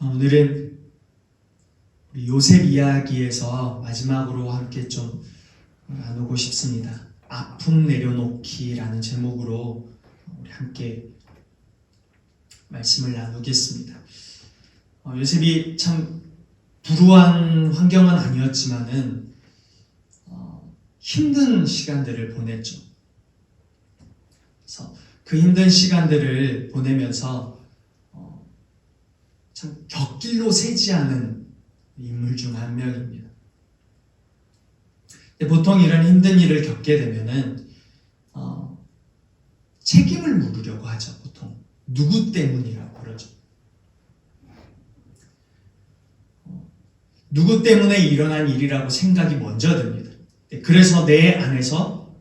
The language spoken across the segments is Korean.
어, 오늘은 요셉 이야기에서 마지막으로 함께 좀 나누고 싶습니다. 아픔 내려놓기라는 제목으로 우리 함께 말씀을 나누겠습니다. 어, 요셉이 참 불우한 환경은 아니었지만은 어, 힘든 시간들을 보냈죠. 그래서 그 힘든 시간들을 보내면서 어, 참 격길로 세지 않은 인물 중 한 명입니다. 보통 이런 힘든 일을 겪게 되면은 어, 책임을 물으려고 하죠. 보통 누구 때문이라고 그러죠. 어, 누구 때문에 일어난 일이라고 생각이 먼저 듭니다. 네, 그래서 내 안에서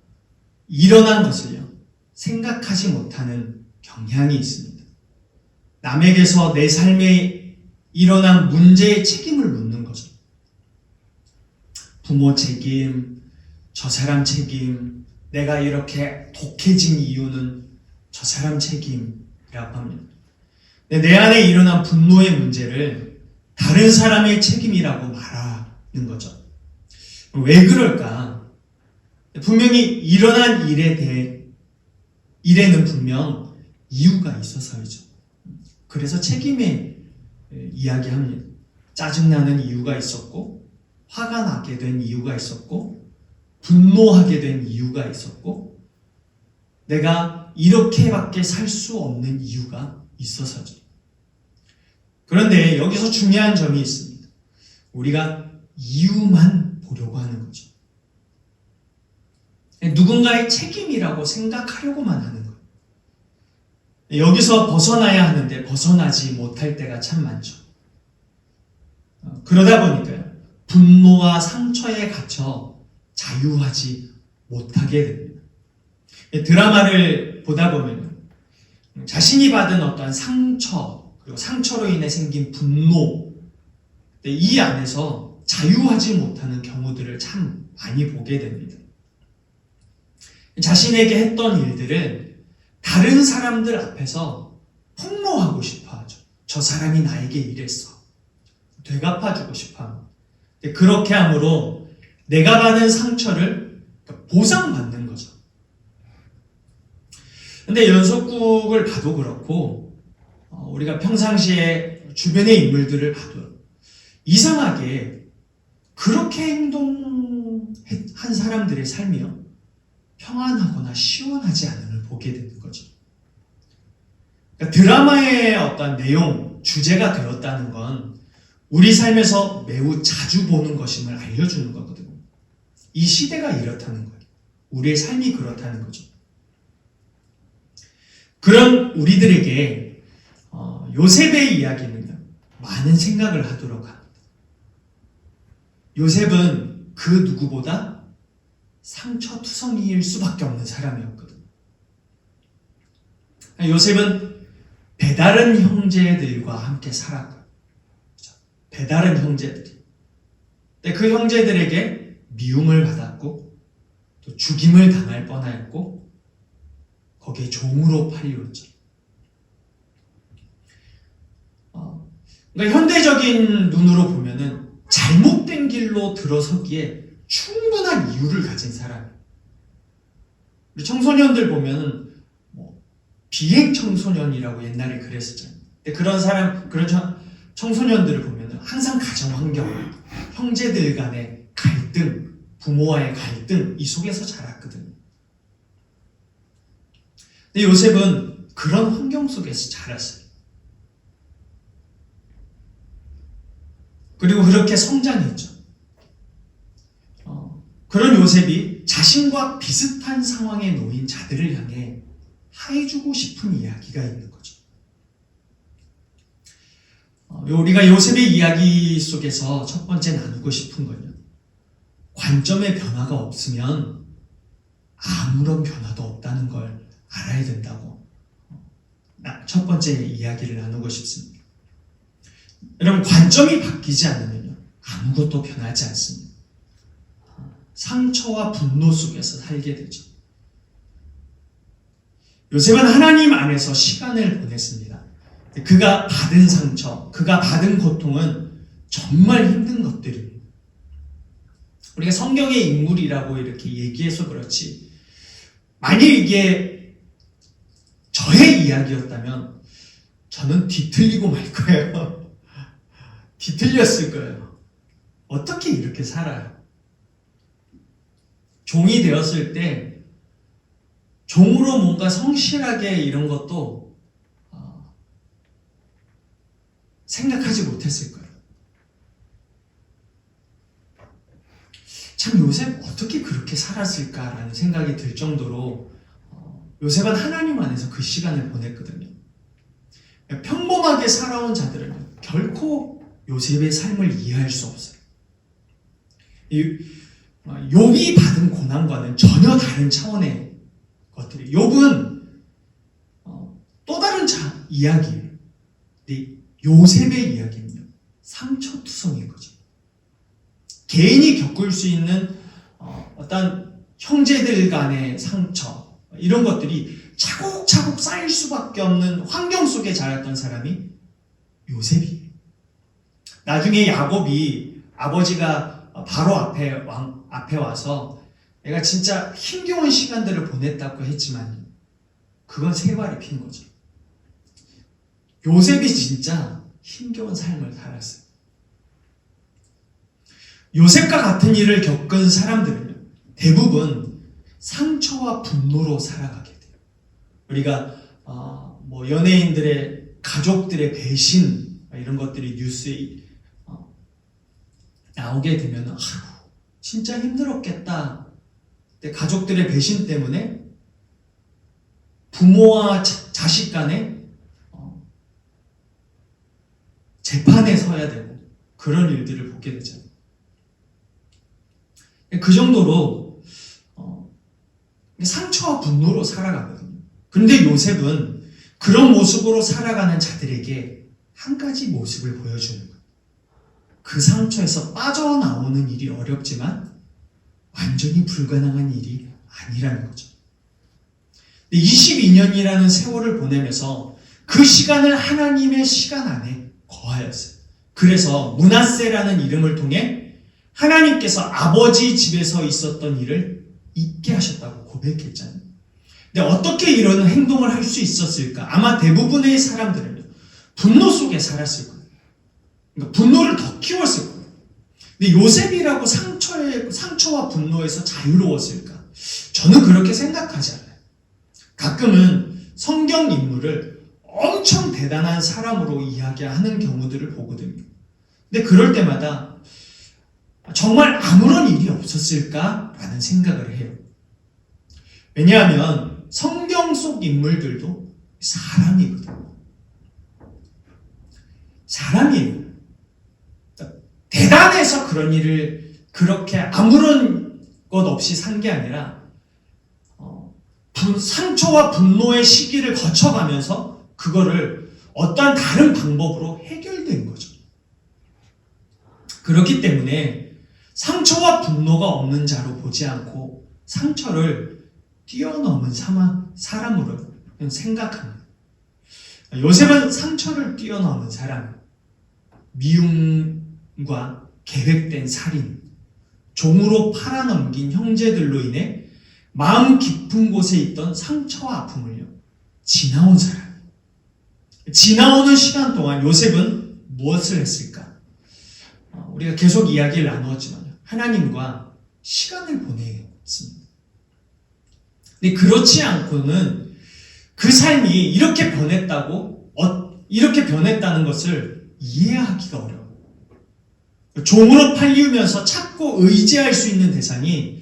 일어난 것을요 생각하지 못하는 경향이 있습니다. 남에게서 내 삶에 일어난 문제의 책임을 묻는 거죠. 부모 책임, 저 사람 책임, 내가 이렇게 독해진 이유는 저 사람 책임이라고 합니다. 내 안에 일어난 분노의 문제를 다른 사람의 책임이라고 말하는 거죠. 왜 그럴까? 분명히 일어난 일에 대해 일에는 분명 이유가 있어서이죠. 그래서 책임에 이야기합니다. 짜증나는 이유가 있었고, 화가 나게 된 이유가 있었고, 분노하게 된 이유가 있었고, 내가 이렇게밖에 살 수 없는 이유가 있어서죠. 그런데 여기서 중요한 점이 있습니다. 우리가 이유만 보려고 하는 거죠. 누군가의 책임이라고 생각하려고만 하는. 여기서 벗어나야 하는데 벗어나지 못할 때가 참 많죠. 어, 그러다 보니까요. 분노와 상처에 갇혀 자유하지 못하게 됩니다. 드라마를 보다 보면 자신이 받은 어떤 상처, 그리고 상처로 인해 생긴 분노, 이 안에서 자유하지 못하는 경우들을 참 많이 보게 됩니다. 자신에게 했던 일들을 다른 사람들 앞에서 폭로하고 싶어 하죠. 저 사람이 나에게 이랬어. 되갚아주고 싶어 합니다. 그렇게 함으로 내가 받은 상처를 보상받는 거죠. 근데 연속국을 봐도 그렇고, 어, 우리가 평상시에 주변의 인물들을 봐도 이상하게 그렇게 행동한 사람들의 삶이요. 평안하거나 시원하지 않음을 보게 거죠. 그러니까 드라마의 어떤 내용, 주제가 되었다는 건 우리 삶에서 매우 자주 보는 것임을 알려주는 거거든요. 이 시대가 이렇다는 거예요. 우리의 삶이 그렇다는 거죠. 그런 우리들에게 어, 요셉의 이야기는 많은 생각을 하도록 합니다. 요셉은 그 누구보다 상처투성이일 수밖에 없는 사람이었거든. 요셉은 배다른 형제들과 함께 살았고, 배다른 형제들이. 근데 그 형제들에게 미움을 받았고, 또 죽임을 당할 뻔하였고, 거기에 종으로 팔리었죠. 어, 그러니까 현대적인 눈으로 보면은 잘못된 길로 들어서기에 충분한 이유를 가진 사람. 우리 청소년들 보면은 뭐 비행 청소년이라고 옛날에 그랬었잖아요. 그런 사람, 그런 청, 청소년들을 보면은 항상 가정 환경, 형제들 간의 갈등, 부모와의 갈등 이 속에서 자랐거든요. 근데 요셉은 그런 환경 속에서 자랐어요. 그리고 그렇게 성장했죠. 그런 요셉이 자신과 비슷한 상황에 놓인 자들을 향해 하 해주고 싶은 이야기가 있는 거죠. 어, 우리가 요셉의 이야기 속에서 첫 번째 나누고 싶은 건요. 관점의 변화가 없으면 아무런 변화도 없다는 걸 알아야 된다고 첫 번째 이야기를 나누고 싶습니다. 여러분 관점이 바뀌지 않으면 아무것도 변하지 않습니다. 상처와 분노 속에서 살게 되죠. 요셉은 하나님 안에서 시간을 보냈습니다. 그가 받은 상처, 그가 받은 고통은 정말 힘든 것들입니다. 우리가 성경의 인물이라고 이렇게 얘기해서 그렇지. 만약 이게 저의 이야기였다면 저는 뒤틀리고 말 거예요. 뒤틀렸을 거예요. 어떻게 이렇게 살아요? 종이 되었을 때 종으로 뭔가 성실하게 이런 것도 어, 생각하지 못했을 거예요. 참 요셉 어떻게 그렇게 살았을까라는 생각이 들 정도로 어, 요셉은 하나님 안에서 그 시간을 보냈거든요. 평범하게 살아온 자들은 결코 요셉의 삶을 이해할 수 없어요. 이, 어, 받은 고난과는 전혀 다른 차원의 것들이 욥은 어, 또 다른 자, 이야기예요. 요셉의 이야기는요 상처투성인 거죠. 개인이 겪을 수 있는 어, 어떤 형제들 간의 상처 이런 것들이 차곡차곡 쌓일 수밖에 없는 환경 속에 자랐던 사람이 요셉이에요. 나중에 야곱이 아버지가 바로 앞에 왕, 앞에 와서 내가 진짜 힘겨운 시간들을 보냈다고 했지만 그건 세발이 핀 거죠. 요셉이 진짜 힘겨운 삶을 살았어요. 요셉과 같은 일을 겪은 사람들은요, 대부분 상처와 분노로 살아가게 돼요. 우리가, 어, 뭐, 연예인들의, 가족들의 배신, 이런 것들이 뉴스에 어, 나오게 되면, 아휴, 진짜 힘들었겠다. 근데 가족들의 배신 때문에 부모와 자, 자식 간에 어, 재판에 서야 되고, 그런 일들을 보게 되잖아요. 그 정도로 어, 상처와 분노로 살아가거든요. 그런데 요셉은 그런 모습으로 살아가는 자들에게 한 가지 모습을 보여주는 거예요. 그 상처에서 빠져나오는 일이 어렵지만 완전히 불가능한 일이 아니라는 거죠. 22년이라는 세월을 보내면서 그 시간을 하나님의 시간 안에 거하였어요. 그래서 문하세라는 이름을 통해 하나님께서 아버지 집에서 있었던 일을 잊게 하셨다고 고백했잖아요. 근데 어떻게 이런 행동을 할 수 있었을까? 아마 대부분의 사람들은요, 분노 속에 살았을 거예요. 그러니까 분노를 더 키웠을 거예요. 근데 요셉이라고 상 처에, 상처와 분노에서 자유로웠을까? 저는 그렇게 생각하지 않아요. 가끔은 성경 인물을 엄청 대단한 사람으로 이야기하는 경우들을 보거든요. 근데 그럴 때마다 정말 아무런 일이 없었을까라는 생각을 해요. 왜냐하면 성경 속 인물들도 사람이거든요. 사람이에요. 대단해서 그런 일을 그렇게 아무런 것 없이 산 게 아니라 어, 상처와 분노의 시기를 거쳐가면서 그거를 어떠한 다른 방법으로 해결된 거죠. 그렇기 때문에 상처와 분노가 없는 자로 보지 않고 상처를 뛰어넘은 사람으로 생각합니다. 요셉은 상처를 뛰어넘은 사람, 미움과 계획된 살인, 종으로 팔아넘긴 형제들로 인해 마음 깊은 곳에 있던 상처와 아픔을요, 지나온 사람. 지나오는 시간 동안 요셉은 무엇을 했을까? 어, 우리가 계속 이야기를 나누었지만 하나님과 시간을 보냈습니다. 근데 그렇지 않고는 그 삶이 이렇게 변했다고, 어, 이렇게 변했다는 것을 이해하기가 어려워요. 종으로 팔리면서 찾고 의지할 수 있는 대상이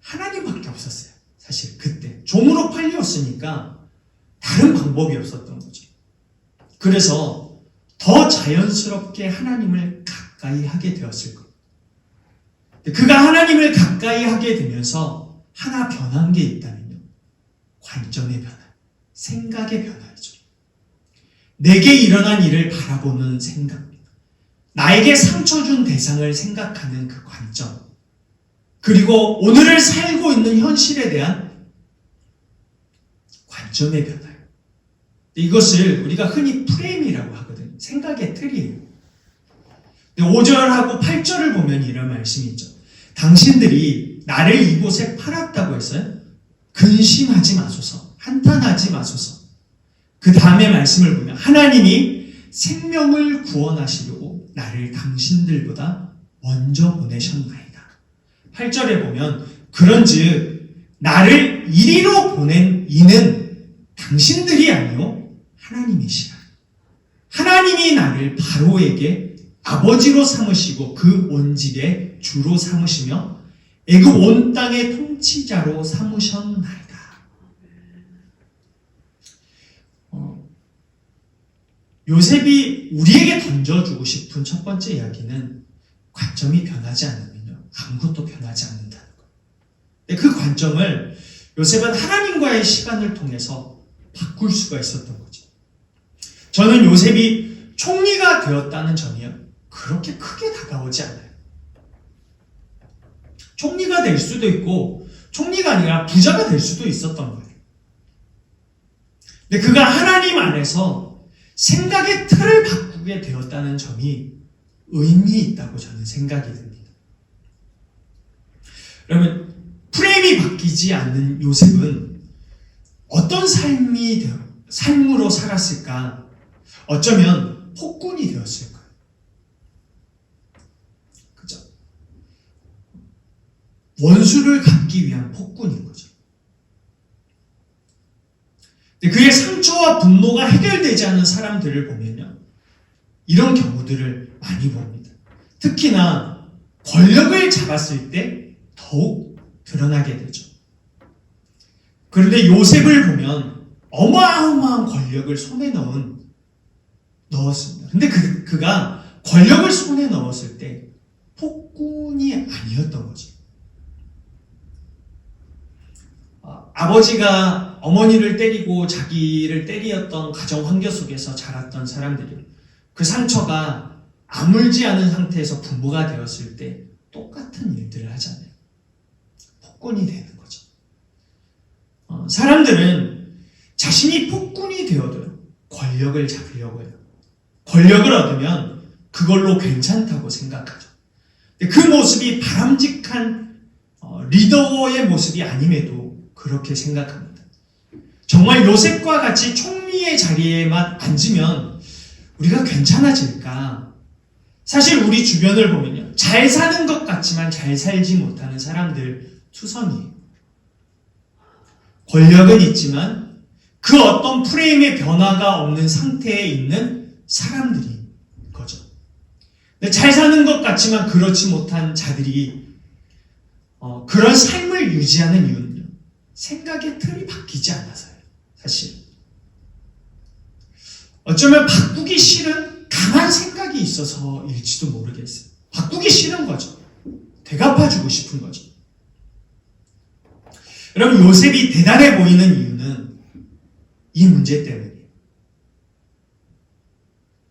하나님밖에 없었어요. 사실 그때. 종으로 팔렸으니까 다른 방법이 없었던 거죠. 그래서 더 자연스럽게 하나님을 가까이 하게 되었을 거예요. 그가 하나님을 가까이 하게 되면서 하나 변한 게 있다면요. 관점의 변화, 생각의 변화죠. 내게 일어난 일을 바라보는 생각, 나에게 상처 준 대상을 생각하는 그 관점, 그리고 오늘을 살고 있는 현실에 대한 관점의 변화요. 이것을 우리가 흔히 프레임이라고 하거든요. 생각의 틀이에요. 5절하고 8절을 보면 이런 말씀이 있죠. 당신들이 나를 이곳에 팔았다고 했어요. 근심하지 마소서. 한탄하지 마소서. 그 다음에 말씀을 보면 하나님이 생명을 구원하시려고 나를 당신들보다 먼저 보내셨나이다. 8절에 보면 그런즉 나를 이리로 보낸 이는 당신들이 아니요 하나님이시라. 하나님이 나를 바로에게 아버지로 삼으시고 그 온집의 주로 삼으시며 애굽 온 땅의 통치자로 삼으셨나이다. 요셉이 우리에게 던져주고 싶은 첫 번째 이야기는 관점이 변하지 않으면요 아무것도 변하지 않는다는 것. 근데 그 관점을 요셉은 하나님과의 시간을 통해서 바꿀 수가 있었던 거죠. 저는 요셉이 총리가 되었다는 점이요 그렇게 크게 다가오지 않아요. 총리가 될 수도 있고 총리가 아니라 부자가 될 수도 있었던 거예요. 근데 그가 하나님 안에서 생각의 틀을 바꾸게 되었다는 점이 의미 있다고 저는 생각이 듭니다. 그러면 프레임이 바뀌지 않는 요셉은 어떤 삶이 되어, 삶으로 살았을까? 어쩌면 폭군이 되었을 거예요. 그죠? 원수를 갚기 위한 폭군인 거죠. 근데 그의 상처와 분노가 해결되지 않은 사람들을 보면요. 이런 경우들을 많이 봅니다. 특히나 권력을 잡았을 때 더욱 드러나게 되죠. 그런데 요셉을 보면 어마어마한 권력을 손에 넣은 넣었습니다. 근데 그, 그가 권력을 손에 넣었을 때 폭군이 아니었던 거죠. 아, 아버지가 어머니를 때리고 자기를 때리었던 가정 환경 속에서 자랐던 사람들이 그 상처가 아물지 않은 상태에서 부모가 되었을 때 똑같은 일들을 하잖아요. 폭군이 되는 거죠. 어, 사람들은 자신이 폭군이 되어도 권력을 잡으려고 해요. 권력을 얻으면 그걸로 괜찮다고 생각하죠. 그 모습이 바람직한 어, 리더의 모습이 아님에도 그렇게 생각합니다. 정말 요셉과 같이 총리의 자리에만 앉으면 우리가 괜찮아질까? 사실 우리 주변을 보면요. 잘 사는 것 같지만 잘 살지 못하는 사람들 투성이에요. 권력은 있지만 그 어떤 프레임의 변화가 없는 상태에 있는 사람들이 거죠. 잘 사는 것 같지만 그렇지 못한 자들이 어, 그런 삶을 유지하는 이유는요. 생각의 틀이 바뀌지 않아서요. 사실. 어쩌면 바꾸기 싫은 강한 생각이 있어서일지도 모르겠어요. 바꾸기 싫은 거죠. 되갚아주고 싶은 거죠. 여러분, 요셉이 대단해 보이는 이유는 이 문제 때문이에요.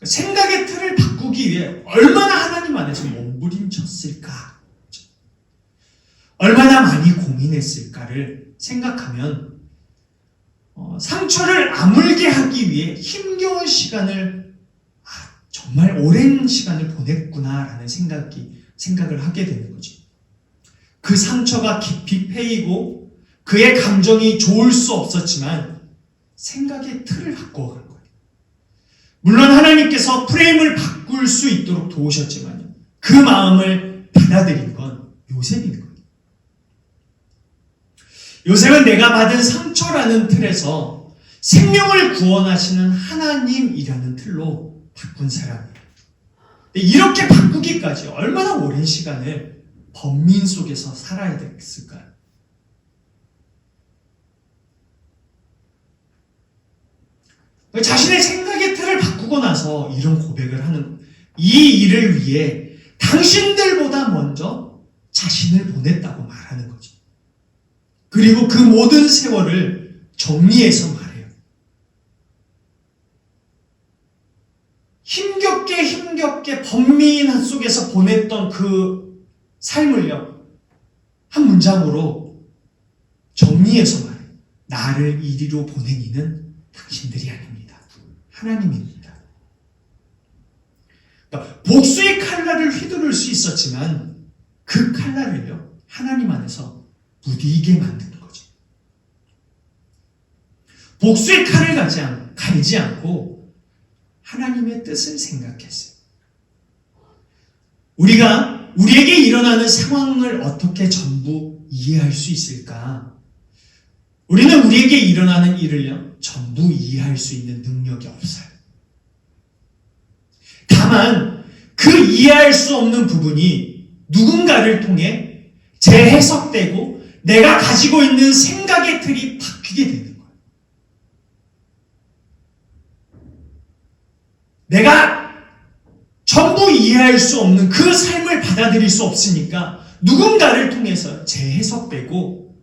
생각의 틀을 바꾸기 위해 얼마나 하나님 안에서 몸부림쳤을까? 얼마나 많이 고민했을까를 생각하면 어, 상처를 아물게 하기 위해 힘겨운 시간을 아, 정말 오랜 시간을 보냈구나라는 생각이 생각을 하게 되는 거죠. 그 상처가 깊이 패이고 그의 감정이 좋을 수 없었지만 생각의 틀을 바꿔간 거예요. 물론 하나님께서 프레임을 바꿀 수 있도록 도우셨지만 그 마음을 받아들인 건 요셉인 거예요. 요셉은 내가 받은 상처라는 틀에서 생명을 구원하시는 하나님이라는 틀로 바꾼 사람이에요. 이렇게 바꾸기까지 얼마나 오랜 시간을 범민 속에서 살아야 됐을까요? 자신의 생각의 틀을 바꾸고 나서 이런 고백을 하는 이 일을 위해 당신들보다 먼저 자신을 보냈다고 말하는 거죠. 그리고 그 모든 세월을 정리해서 말해요. 힘겹게 힘겹게 범민 속에서 보냈던 그 삶을요. 한 문장으로 정리해서 말해요. 나를 이리로 보낸 이는 당신들이 아닙니다. 하나님입니다. 그러니까 복수의 칼날을 휘두를 수 있었지만 그 칼날을요 하나님 안에서 무디게 만드는 거죠. 복수의 칼을 가지 않, 갈지 않고 하나님의 뜻을 생각했어요. 우리가 우리에게 일어나는 상황을 어떻게 전부 이해할 수 있을까? 우리는 우리에게 일어나는 일을요, 전부 이해할 수 있는 능력이 없어요. 다만, 그 이해할 수 없는 부분이 누군가를 통해 재해석되고 내가 가지고 있는 생각의 틀이 바뀌게 되는 거예요. 내가 전부 이해할 수 없는 그 삶을 받아들일 수 없으니까 누군가를 통해서 재해석되고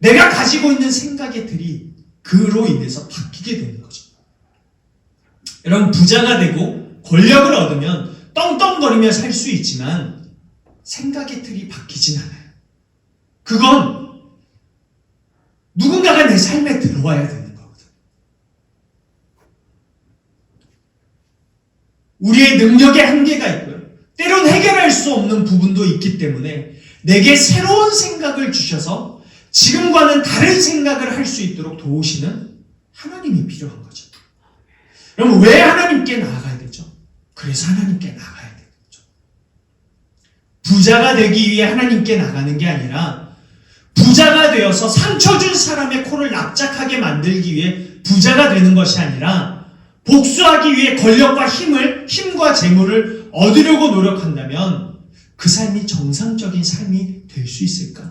내가 가지고 있는 생각의 틀이 그로 인해서 바뀌게 되는 거죠. 여러분 부자가 되고 권력을 얻으면 떵떵거리며 살 수 있지만 생각의 틀이 바뀌진 않아요. 그건 누군가가 내 삶에 들어와야 되는 거거든. 우리의 능력에 한계가 있고요. 때론 해결할 수 없는 부분도 있기 때문에 내게 새로운 생각을 주셔서 지금과는 다른 생각을 할 수 있도록 도우시는 하나님이 필요한 거죠. 그럼 왜 하나님께 나아가야 되죠? 그래서 하나님께 나가야 되죠. 부자가 되기 위해 하나님께 나가는 게 아니라 부자가 되어서 상처 준 사람의 코를 납작하게 만들기 위해 부자가 되는 것이 아니라 복수하기 위해 권력과 힘을, 힘과 재물을 얻으려고 노력한다면 그 삶이 정상적인 삶이 될 수 있을까?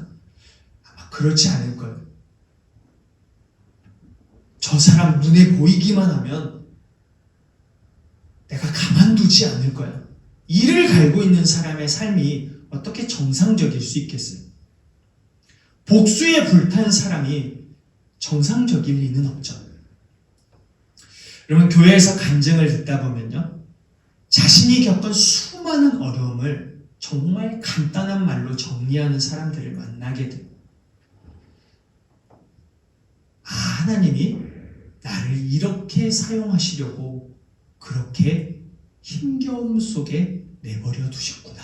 아마 그렇지 않을 거예요. 저 사람 눈에 보이기만 하면 내가 가만두지 않을 거야. 이를 갈고 있는 사람의 삶이 어떻게 정상적일 수 있겠어요? 복수에 불탄 사람이 정상적일 리는 없죠. 여러분, 교회에서 간증을 듣다 보면요. 자신이 겪은 수많은 어려움을 정말 간단한 말로 정리하는 사람들을 만나게 돼요. 아, 하나님이 나를 이렇게 사용하시려고 그렇게 힘겨움 속에 내버려 두셨구나.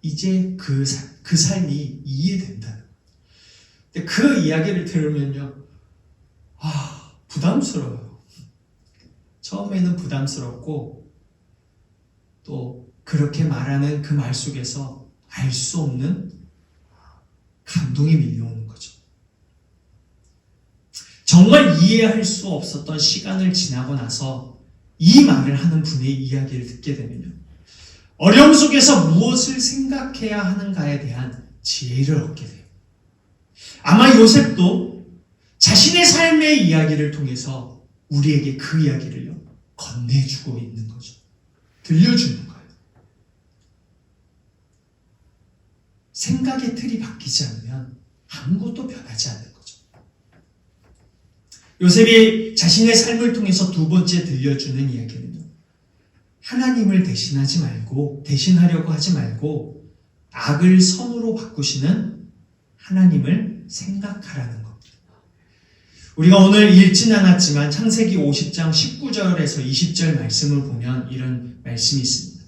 이제 그, 사- 그 삶이 이해된다는. 근데 그 이야기를 들으면요. 아, 부담스러워요. 처음에는 부담스럽고, 또 그렇게 말하는 그 말 속에서 알 수 없는 감동이 밀려오는 거죠. 정말 이해할 수 없었던 시간을 지나고 나서 이 말을 하는 분의 이야기를 듣게 되면요. 어려움 속에서 무엇을 생각해야 하는가에 대한 지혜를 얻게 돼요. 아마 요셉도 자신의 삶의 이야기를 통해서 우리에게 그 이야기를요, 건네주고 있는 거죠. 들려주는 거예요. 생각의 틀이 바뀌지 않으면 아무것도 변하지 않는 거죠. 요셉이 자신의 삶을 통해서 두 번째 들려주는 이야기는요. 하나님을 대신하지 말고, 대신하려고 하지 말고, 악을 선으로 바꾸시는 하나님을 생각하라는 겁니다. 우리가 오늘 읽진 않았지만 창세기 50장 19절에서 20절 말씀을 보면 이런 말씀이 있습니다.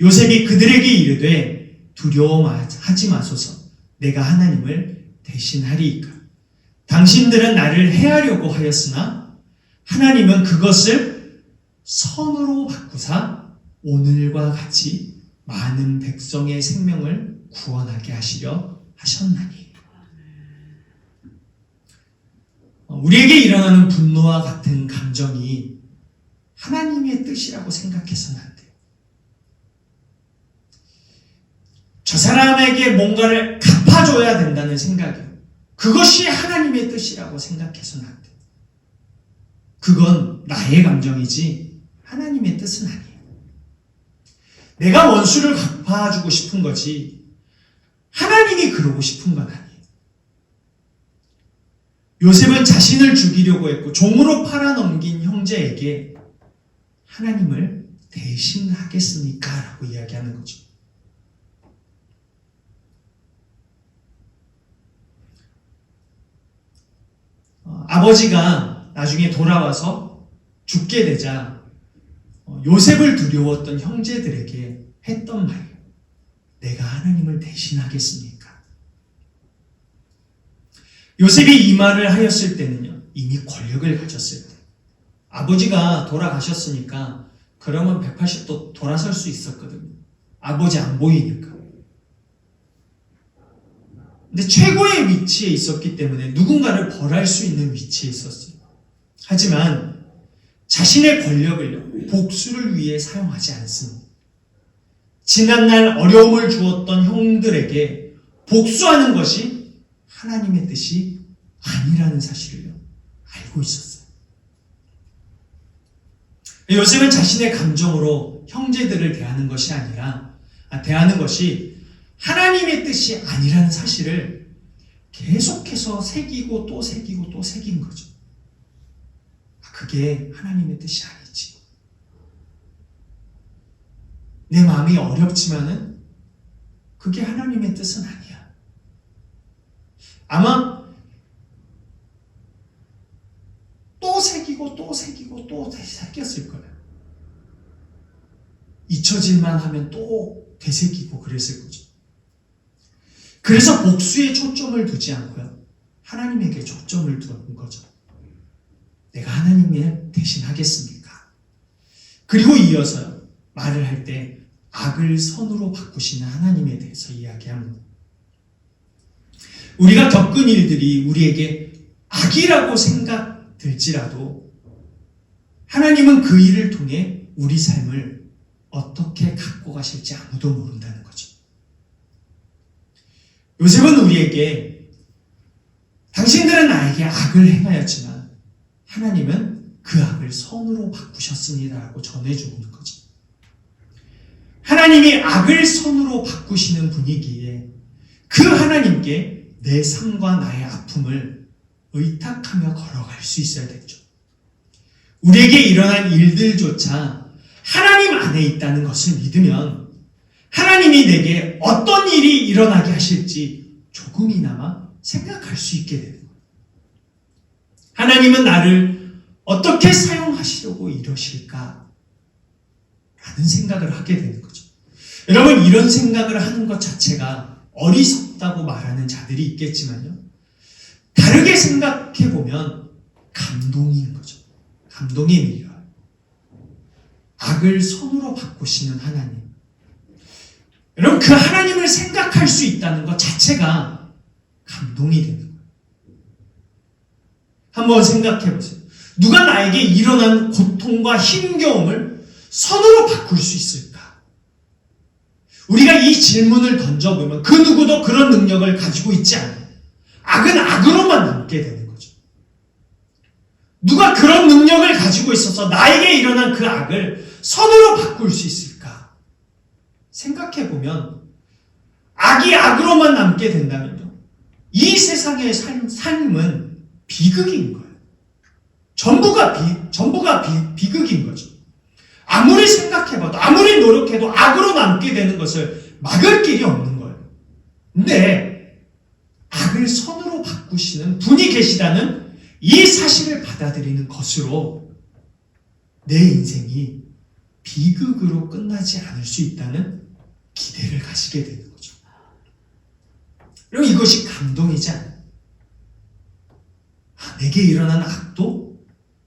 요셉이 그들에게 이르되 두려워하지 마소서 내가 하나님을 대신하리이까. 당신들은 나를 해하려고 하였으나 하나님은 그것을 선으로 바꾸사 오늘과 같이 많은 백성의 생명을 구원하게 하시려 하셨나니. 우리에게 일어나는 분노와 같은 감정이 하나님의 뜻이라고 생각해서는 안 돼요. 저 사람에게 뭔가를 갚아줘야 된다는 생각이요. 그것이 하나님의 뜻이라고 생각해서는 안 돼요. 그건 나의 감정이지 하나님의 뜻은 아니에요. 내가 원수를 갚아주고 싶은 거지 하나님이 그러고 싶은 건 아니에요. 요셉은 자신을 죽이려고 했고 종으로 팔아넘긴 형제에게 하나님을 대신하겠습니까? 라고 이야기하는 거죠. 어, 아버지가 나중에 돌아와서 죽게 되자 어, 요셉을 두려웠던 형제들에게 했던 말. 내가 하나님을 대신하겠습니까? 요셉이 이 말을 하였을 때는요, 이미 권력을 가졌을 때. 아버지가 돌아가셨으니까, 그러면 180도 돌아설 수 있었거든요. 아버지 안 보이니까. 근데 최고의 위치에 있었기 때문에 누군가를 벌할 수 있는 위치에 있었어요. 하지만 자신의 권력을 복수를 위해 사용하지 않습니다. 지난날 어려움을 주었던 형들에게 복수하는 것이 하나님의 뜻이 아니라는 사실을요, 알고 있었어요. 요셉은 자신의 감정으로 형제들을 대하는 것이 아니라, 아, 대하는 것이 하나님의 뜻이 아니라는 사실을 계속해서 새기고 또 새기고 또 새긴 거죠. 아, 그게 하나님의 뜻이 아니지. 내 마음이 어렵지만은 그게 하나님의 뜻은 아니야. 아마 또 새기고 또 새기고 또 새겼을 거예요. 잊혀질만 하면 또 되새기고 그랬을 거죠. 그래서 복수에 초점을 두지 않고요. 하나님에게 초점을 두는 거죠. 내가 하나님을 대신하겠습니까? 그리고 이어서요. 말을 할 때 악을 선으로 바꾸시는 하나님에 대해서 이야기합니다. 우리가 겪은 일들이 우리에게 악이라고 생각될지라도 하나님은 그 일을 통해 우리 삶을 어떻게 갖고 가실지 아무도 모른다는 거죠. 요셉은 우리에게 당신들은 나에게 악을 행하였지만 하나님은 그 악을 선으로 바꾸셨습니다라고 전해주는 거죠. 하나님이 악을 선으로 바꾸시는 분위기에 그 하나님께 내 삶과 나의 아픔을 의탁하며 걸어갈 수 있어야 되죠. 우리에게 일어난 일들조차 하나님 안에 있다는 것을 믿으면 하나님이 내게 어떤 일이 일어나게 하실지 조금이나마 생각할 수 있게 되는. 하나님은 나를 어떻게 사용하시려고 이러실까? 라는 생각을 하게 되는 거죠. 여러분, 이런 생각을 하는 것 자체가 어리석다고 말하는 자들이 있겠지만요. 다르게 생각해 보면 감동인 거죠. 감동이 밀려요. 악을 선으로 바꾸시는 하나님. 여러분, 그 하나님을 생각할 수 있다는 것 자체가 감동이 되는 거예요. 한번 생각해 보세요. 누가 나에게 일어난 고통과 힘겨움을 선으로 바꿀 수 있을까? 우리가 이 질문을 던져보면 그 누구도 그런 능력을 가지고 있지 않아요. 악은 악으로만 남게 되는 거죠. 누가 그런 능력을 가지고 있어서 나에게 일어난 그 악을 선으로 바꿀 수 있을까? 생각해 보면 악이 악으로만 남게 된다면요. 이 세상의 삶, 삶은 비극인 거예요. 전부가 비, 전부가 비, 비극인 거죠. 아무리 생각해봐도, 아무리 노력해도 악으로 남게 되는 것을 막을 길이 없는 거예요. 근데 악을 선으로 바꾸시는 분이 계시다는 이 사실을 받아들이는 것으로 내 인생이 비극으로 끝나지 않을 수 있다는 기대를 가지게 되는 거죠. 그럼 이것이 감동이지 않아요. 아, 내게 일어난 악도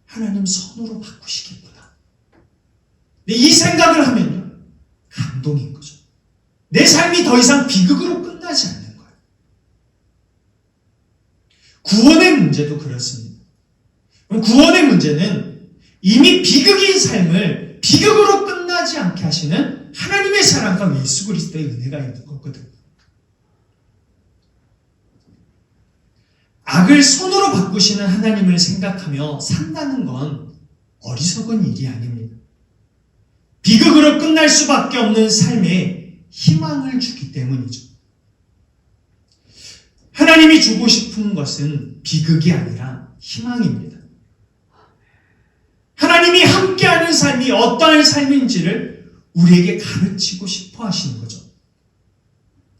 하나님 선으로 바꾸시겠구나. 이 생각을 하면요. 감동인 거죠. 내 삶이 더 이상 비극으로 끝나지 않는 거예요. 구원의 문제도 그렇습니다. 구원의 문제는 이미 비극인 삶을 비극으로 끝나지 않게 하시는 하나님의 사랑과 예수 그리스도의 은혜가 있는 거거든요. 악을 손으로 바꾸시는 하나님을 생각하며 산다는 건 어리석은 일이 아닙니다. 비극으로 끝날 수밖에 없는 삶에 희망을 주기 때문이죠. 하나님이 주고 싶은 것은 비극이 아니라 희망입니다. 하나님이 함께하는 삶이 어떠한 삶인지를 우리에게 가르치고 싶어 하시는 거죠.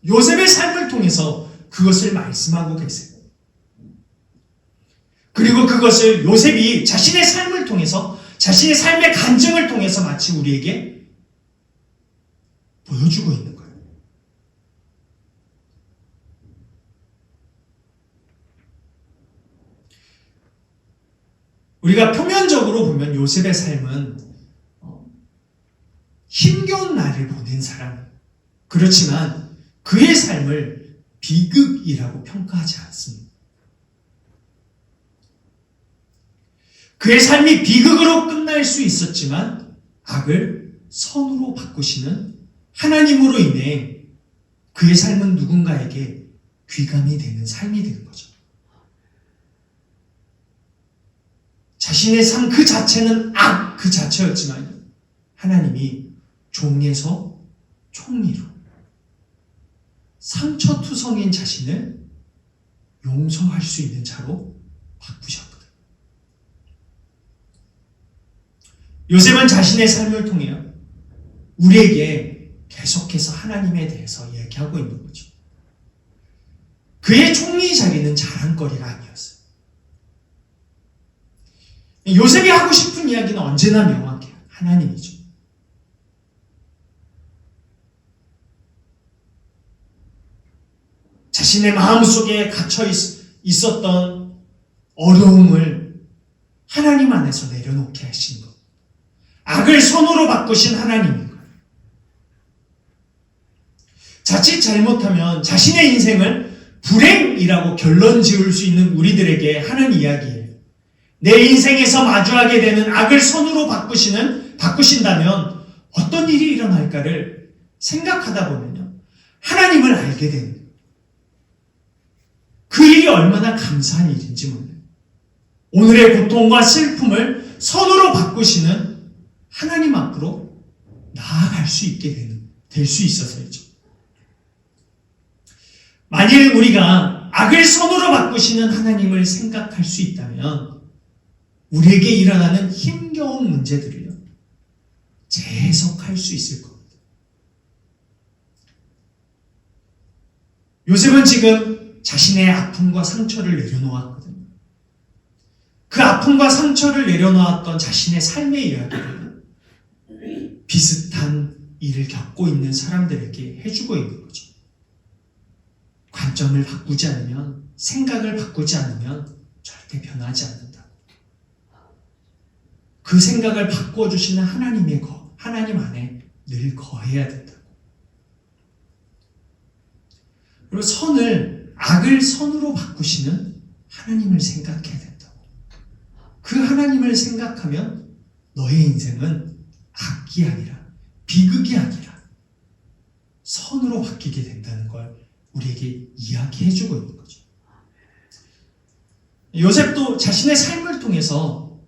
요셉의 삶을 통해서 그것을 말씀하고 계세요. 그리고 그것을 요셉이 자신의 삶을 통해서 자신의 삶의 간증을 통해서 마치 우리에게 보여주고 있는 거예요. 우리가 표면적으로 보면 요셉의 삶은 어, 힘겨운 날을 보낸 사람. 그렇지만 그의 삶을 비극이라고 평가하지 않습니다. 그의 삶이 비극으로 끝날 수 있었지만 악을 선으로 바꾸시는 하나님으로 인해 그의 삶은 누군가에게 귀감이 되는 삶이 되는 거죠. 자신의 삶 그 자체는 악 그 자체였지만 하나님이 종에서 총리로 상처투성인 자신을 용서할 수 있는 자로 바꾸셨거든. 요셉은 자신의 삶을 통해 우리에게 계속해서 하나님에 대해서 얘기하고 있는 거죠. 그의 총리 자리는 자랑거리가 아니었어요. 요셉이 하고 싶은 이야기는 언제나 명확해요. 하나님이죠. 자신의 마음속에 갇혀 있, 었던 어려움을 하나님 안에서 내려놓게 하신 것. 악을 선으로 바꾸신 하나님인 거예요. 자칫 잘못하면 자신의 인생을 불행이라고 결론 지을 수 있는 우리들에게 하는 이야기예요. 내 인생에서 마주하게 되는 악을 선으로 바꾸시는, 바꾸신다면 어떤 일이 일어날까를 생각하다 보면요. 하나님을 알게 되는. 그 일이 얼마나 감사한 일인지 몰라요. 오늘의 고통과 슬픔을 선으로 바꾸시는 하나님 앞으로 나아갈 수 있게 되는, 될 수 있어서이죠. 만일 우리가 악을 선으로 바꾸시는 하나님을 생각할 수 있다면 우리에게 일어나는 힘겨운 문제들을요, 재해석할 수 있을 겁니다. 요셉은 지금 자신의 아픔과 상처를 내려놓았거든요. 그 아픔과 상처를 내려놓았던 자신의 삶의 이야기를 비슷한 일을 겪고 있는 사람들에게 해주고 있는 거죠. 관점을 바꾸지 않으면, 생각을 바꾸지 않으면 절대 변하지 않는다. 그 생각을 바꿔주시는 하나님의 거, 하나님 안에 늘 거해야 된다고. 그리고 선을, 악을 선으로 바꾸시는 하나님을 생각해야 된다고. 그 하나님을 생각하면 너의 인생은 악이 아니라, 비극이 아니라, 선으로 바뀌게 된다는 걸 우리에게 이야기해주고 있는 거죠. 요셉도 자신의 삶을 통해서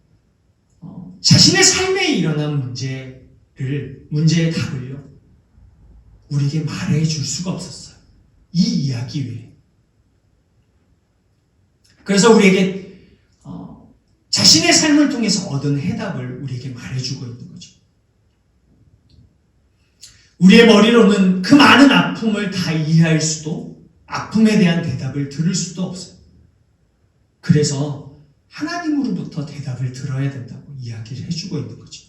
어, 자신의 삶에 일어난 문제를 문제의 답을요 우리에게 말해줄 수가 없었어요. 이 이야기 외에. 그래서 우리에게 어, 자신의 삶을 통해서 얻은 해답을 우리에게 말해주고 있는 거죠. 우리의 머리로는 그 많은 아픔을 다 이해할 수도 아픔에 대한 대답을 들을 수도 없어요. 그래서 하나님으로부터 대답을 들어야 된다고 이야기를 해주고 있는 거죠.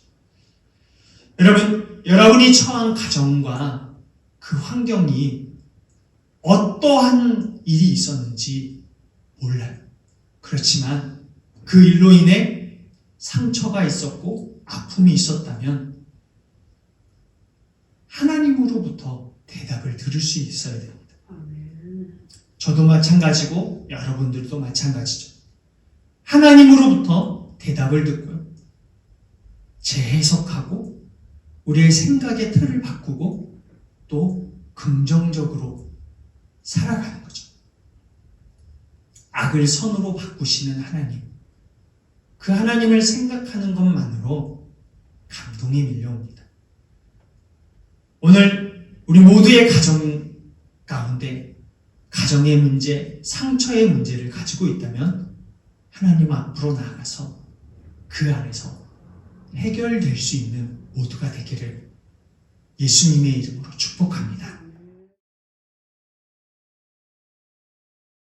여러분, 여러분이 처한 가정과 그 환경이 어떠한 일이 있었는지 몰라요. 그렇지만 그 일로 인해 상처가 있었고 아픔이 있었다면 하나님으로부터 대답을 들을 수 있어야 됩니다. 저도 마찬가지고 여러분들도 마찬가지죠. 하나님으로부터 대답을 듣고요. 재해석하고 우리의 생각의 틀을 바꾸고 또 긍정적으로 살아가는 거죠. 악을 선으로 바꾸시는 하나님. 그 하나님을 생각하는 것만으로 감동이 밀려옵니다. 오늘 우리 모두의 가정 가운데 가정의 문제, 상처의 문제를 가지고 있다면 하나님 앞으로 나아가서 그 안에서 해결될 수 있는 모두가 되기를 예수님의 이름으로 축복합니다.